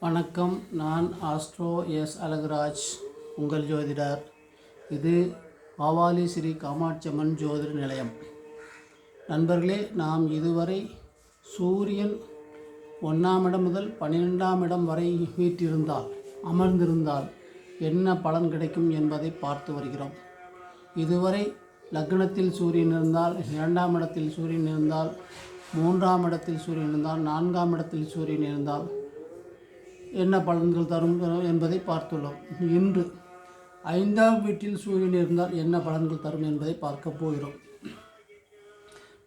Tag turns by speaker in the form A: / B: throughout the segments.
A: வணக்கம். நான் astro S. Alaguraj உங்கள் ஜோதிடர். இது ஆவாலி ஸ்ரீ காமாட்சியம்மன் ஜோதிட நிலையம். நண்பர்களே நாம் இதுவரை சூரியன் ஒன்றாம் இடம் முதல் பன்னிரெண்டாம் இடம் வரை வீட்டிருந்தால் அமர்ந்திருந்தால் என்ன பலன் கிடைக்கும் என்பதை பார்த்து வருகிறோம். இதுவரை லக்னத்தில் சூரியன் இருந்தால் இரண்டாம் இடத்தில் சூரியன் இருந்தால் மூன்றாம் இடத்தில் சூரியன் இருந்தால் நான்காம் இடத்தில் சூரியன் இருந்தால் என்ன பலன்கள் தரும் என்பதை பார்த்துள்ளோம். இன்று ஐந்தாம் வீட்டில் சூரியன் இருந்தால் என்ன பலன்கள் தரும் என்பதை பார்க்க போகிறோம்.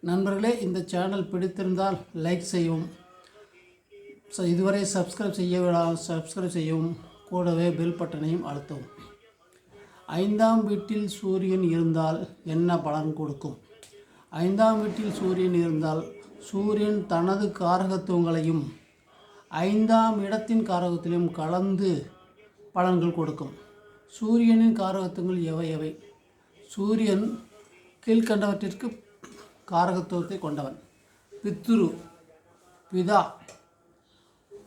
A: நண்பர்களே இந்த சேனல் பிடித்திருந்தால் லைக் செய்யவும் ச- இதுவரை சப்ஸ்கிரைப் செய்ய சப்ஸ்கிரைப் செய்யவும் கூடவே பெல் பட்டனையும் அழுத்தவும். ஐந்தாம் வீட்டில் சூரியன் இருந்தால் என்ன பலன் கொடுக்கும்? ஐந்தாம் வீட்டில் சூரியன் இருந்தால் சூரியன் தனது காரகத்துவங்களையும் ஐந்தாம் இடத்தின் காரகத்திலும் கலந்து பலன்கள் கொடுக்கும். சூரியனின் காரகத்துவங்கள் எவை எவை? சூரியன் கீழ்கண்டவற்றிற்கு காரகத்துவத்தை கொண்டவன். பித்துரு பிதா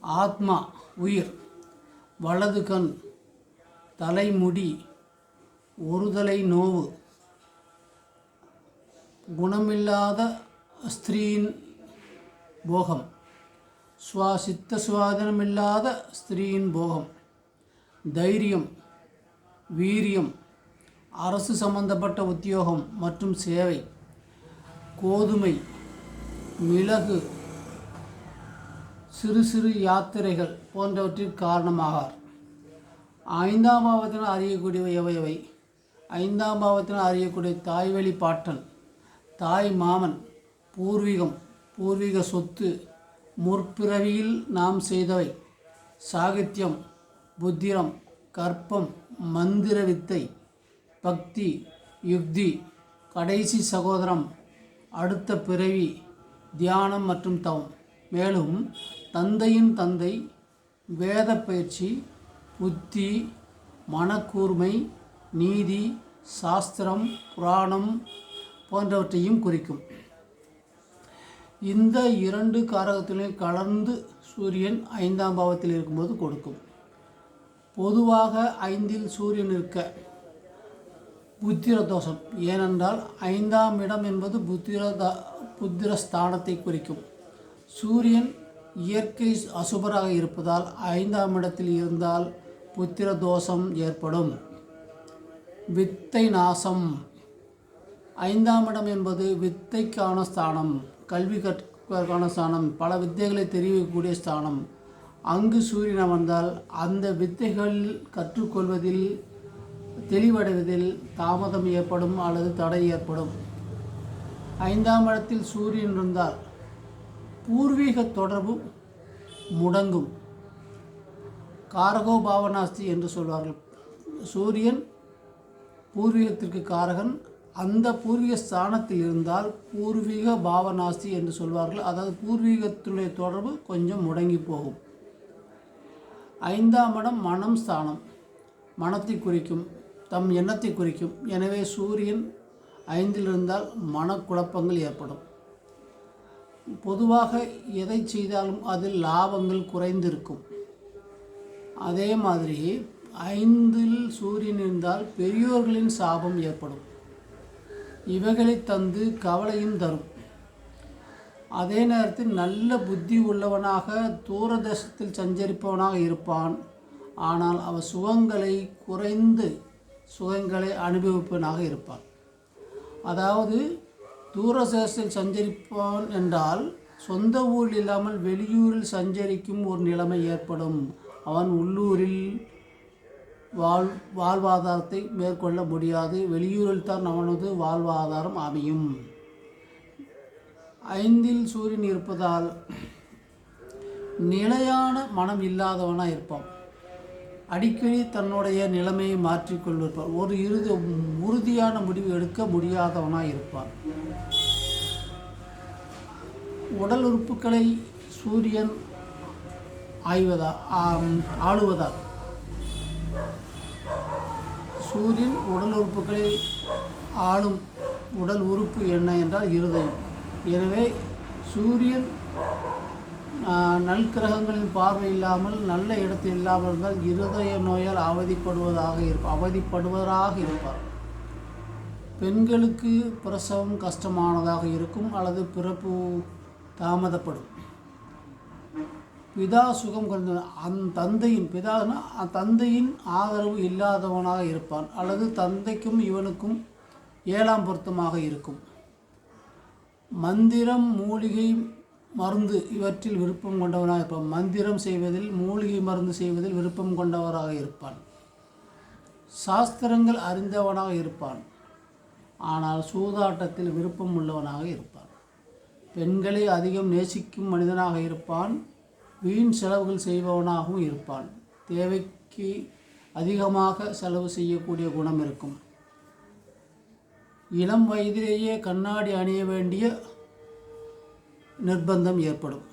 A: ஆத்மா உயிர். வலது கண் தலைமுடி ஒருதலை நோவு. குணமில்லாத ஸ்திரீயின் போகம். சுவா சித்த சுவாதனமில்லாத ஸ்திரீயின் போகம் தைரியம் வீரியம் அரசு சம்பந்தப்பட்ட உத்தியோகம் மற்றும் சேவை கோதுமை மிளகு சிறு சிறு யாத்திரைகள் போன்றவற்றிற்கு காரணமாகார். ஐந்தாம் பாவத்தினால் அறியக்கூடியவை எவை எவை ஐந்தாம் பாவத்தினால் அறியக்கூடிய தாய்வழி பாட்டன் தாய் மாமன் பூர்வீகம் பூர்வீக சொத்து முற்பிறவியில் நாம் செய்தவை சாகித்யம் புத்திரம் கற்பம் மந்திர வித்தை பக்தி யுக்தி கடைசி சகோதரம் அடுத்த பிறவி தியானம் மற்றும் தவம். மேலும் தந்தையின் தந்தை வேத பயிற்சி புத்தி மனக்கூர்மை நீதி சாஸ்திரம் புராணம் போன்றவற்றையும் குறிக்கும். இந்த இரண்டு காரகத்திலையும் கலந்து சூரியன் ஐந்தாம் பாவத்தில் இருக்கும்போது கொடுக்கும். பொதுவாக ஐந்தில் சூரியன் இருக்க புத்திர தோஷம் ஏனென்றால் ஐந்தாம் இடம் என்பது புத்திர புத்திர ஸ்தானத்தை குறிக்கும். சூரியன் இயற்கை அசுபராக இருப்பதால் ஐந்தாம் இடத்தில் இருந்தால் புத்திர தோஷம் ஏற்படும். வித்தை நாசம். ஐந்தாம் இடம் என்பது வித்தைக்கான ஸ்தானம். கல்வி கற்கான ஸ்தானம் பல வித்தைகளை தெரிவிக்கக்கூடிய ஸ்தானம். அங்கு சூரியன் அமர்ந்தால் அந்த வித்தைகள் கற்றுக்கொள்வதில் தெளிவடைவதில் தாமதம் ஏற்படும் அல்லது தடை ஏற்படும். ஐந்தாம் இடத்தில் சூரியன் இருந்தால் பூர்வீக தொடர்பு முடங்கும். காரகோ பாவனாஸ்தி என்று சொல்வார்கள். சூரியன் பூர்வீகத்திற்கு காரகன் அந்த பூர்வீக ஸ்தானத்தில் இருந்தால் பூர்வீக பாவநாசி என்று சொல்வார்கள். அதாவது பூர்வீகத்துடைய தொடர்பு கொஞ்சம் முடங்கி போகும். ஐந்தாம் இடம் மனம் ஸ்தானம். மனத்தை குறிக்கும் தம் எண்ணத்தை குறிக்கும். எனவே சூரியன் ஐந்தில் இருந்தால் மனக்குழப்பங்கள் ஏற்படும். பொதுவாக எதை செய்தாலும் அதில் லாபங்கள் குறைந்திருக்கும். அதே மாதிரி ஐந்தில் சூரியன் இருந்தால் பெரியோர்களின் சாபம் ஏற்படும். இவைகளை தந்து கவலையும் தரும். அதே நேரத்தில் நல்ல புத்தி உள்ளவனாக தூரதேசத்தில் சஞ்சரிப்பவனாக இருப்பான். ஆனால் அவன் சுகங்களை குறைந்து சுகங்களை அனுபவிப்பவனாக இருப்பான். அதாவது தூரதேசத்தில் சஞ்சரிப்பான் என்றால் சொந்த ஊரில் இல்லாமல் வெளியூரில் சஞ்சரிக்கும் ஒரு நிலைமை ஏற்படும். அவன் உள்ளூரில் வாழ் வாழ்வாதாரத்தை மேற்கொள்ள முடியாது. வெளியூரில் தான் அவனது வாழ்வாதாரம் அமையும். ஐந்தில் சூரியன் இருப்பதால் நிலையான மனம் இல்லாதவனாக இருப்பான். அடிக்கடி தன்னுடைய நிலைமையை மாற்றிக்கொண்டிருப்பான் ஒரு இறுதி உறுதியான முடிவு எடுக்க முடியாதவனாக இருப்பான். உடல் உறுப்புகளை சூரியன் ஆய்வதா ஆளுவதால் சூரியன் உடல் உறுப்புகளை ஆளும் உடல் உறுப்பு என்ன என்றால் இருதயம். எனவே சூரியன் நல்கிரகங்களின் பார்வை இல்லாமல் நல்ல இடத்தில் இல்லாமல் இருந்தால் இருதய நோயால் அவதிப்படுவதாக இருக்கும் அவதிப்படுவதாக இருப்பார். பெண்களுக்கு பிரசவம் கஷ்டமானதாக இருக்கும் அல்லது பிறப்பு தாமதப்படும். பிதா சுகம் குறைந்த அந் தந்தையின் பிதானா அந்த தந்தையின் ஆதரவு இல்லாதவனாக இருப்பான். அல்லது தந்தைக்கும் இவனுக்கும் ஏழாம் பொருத்தமாக இருக்கும். மந்திரம் மூலிகை மருந்து இவற்றில் விருப்பம் கொண்டவனாக இருப்பான். மந்திரம் செய்வதில் மூலிகை மருந்து செய்வதில் விருப்பம் கொண்டவராக இருப்பான். சாஸ்திரங்கள் அறிந்தவனாக இருப்பான். ஆனால் சூதாட்டத்தில் விருப்பம் உள்ளவனாக இருப்பான். பெண்களை அதிகம் நேசிக்கும் மனிதனாக இருப்பான். வீண் செலவுகள் செய்பவனாகவும் இருப்பான். தேவைக்கு அதிகமாக செலவு செய்யக்கூடிய குணம் இருக்கும். இளம் வயதிலேயே கண்ணாடி அணிய வேண்டிய நிர்பந்தம் ஏற்படும்.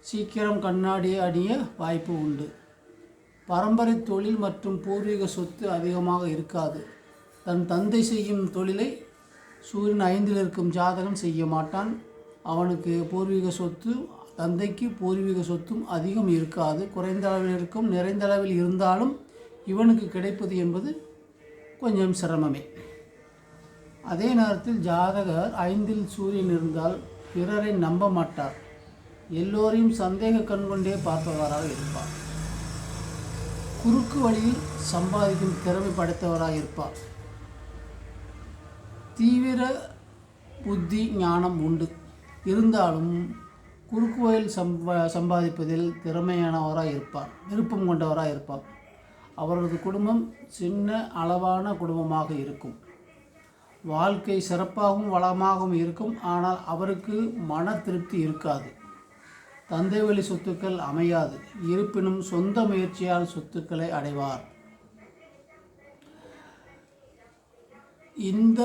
A: சீக்கிரம் கண்ணாடி அணிய வாய்ப்பு உண்டு. பரம்பரை தொழில் மற்றும் பூர்வீக சொத்து அதிகமாக இருக்காது. தன் தந்தை செய்யும் தொழிலை சூரியன் ஐந்தில் இருக்கும் ஜாதகம் செய்ய மாட்டான். அவனுக்கு பூர்வீக சொத்து தந்தைக்கு பூர்வீக சொத்தும் அதிகம் இருக்காது. குறைந்த அளவில் இருக்கும் நிறைந்த அளவில் இருந்தாலும் இவனுக்கு கிடைப்பது என்பது கொஞ்சம் சிரமமே. அதே நேரத்தில் ஜாதகர் ஐந்தில் சூரியன் இருந்தால் பிறரை நம்ப மாட்டார். எல்லோரையும் சந்தேக கண்கொண்டே பார்ப்பவராக இருப்பார். குறுக்கு வழியில் சம்பாதிக்கும் திறமை படைத்தவராக இருப்பார். தீவிர புத்தி ஞானம் உண்டு. இருந்தாலும் குறுக்கு வழியில் சம்பா சம்பாதிப்பதில் திறமையானவராக இருப்பார். விருப்பம் கொண்டவராக இருப்பார். அவரது குடும்பம் சின்ன அளவான குடும்பமாக இருக்கும். வாழ்க்கை சிறப்பாகவும் வளமாகவும் இருக்கும். ஆனால் அவருக்கு மன திருப்தி இருக்காது. தந்தை வழி சொத்துக்கள் அமையாது. இருப்பினும் சொந்த முயற்சியால் சொத்துக்களை அடைவார். இந்த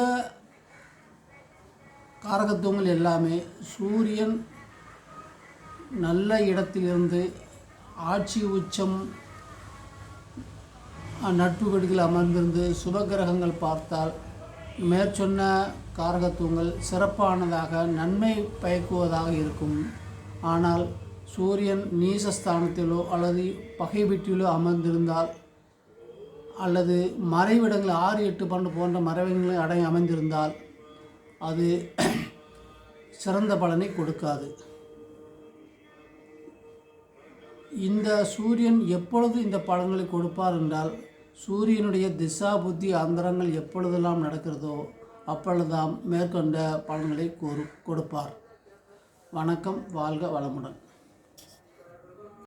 A: காரகத்துவங்கள் எல்லாமே சூரியன் நல்ல இடத்திலிருந்து ஆட்சி உச்சம் நட்பு வீடுகள் அமர்ந்திருந்து சுபகிரகங்கள் பார்த்தால் மேற்சொன்ன காரகத்துவங்கள் சிறப்பானதாக நன்மை பயக்குவதாக இருக்கும். ஆனால் சூரியன் நீசஸ்தானத்திலோ அல்லது பகை வீட்டிலோ அமர்ந்திருந்தால் அல்லது மறைவிடங்கள் ஆறு எட்டு பன்னெண்டு போன்ற மறைவிடங்களை அடங்கி அமைந்திருந்தால் அது சிறந்த பலனை கொடுக்காது. இந்த சூரியன் எப்பொழுது இந்த பலன்களை கொடுப்பார் என்றால் சூரியனுடைய திசா புத்தி அந்தரங்கள் எப்பொழுதெல்லாம் நடக்கிறதோ அப்பொழுதாம் மேற்கொண்ட பலன்களை கூறு கொடுப்பார். வணக்கம் வாழ்க வளமுடன்.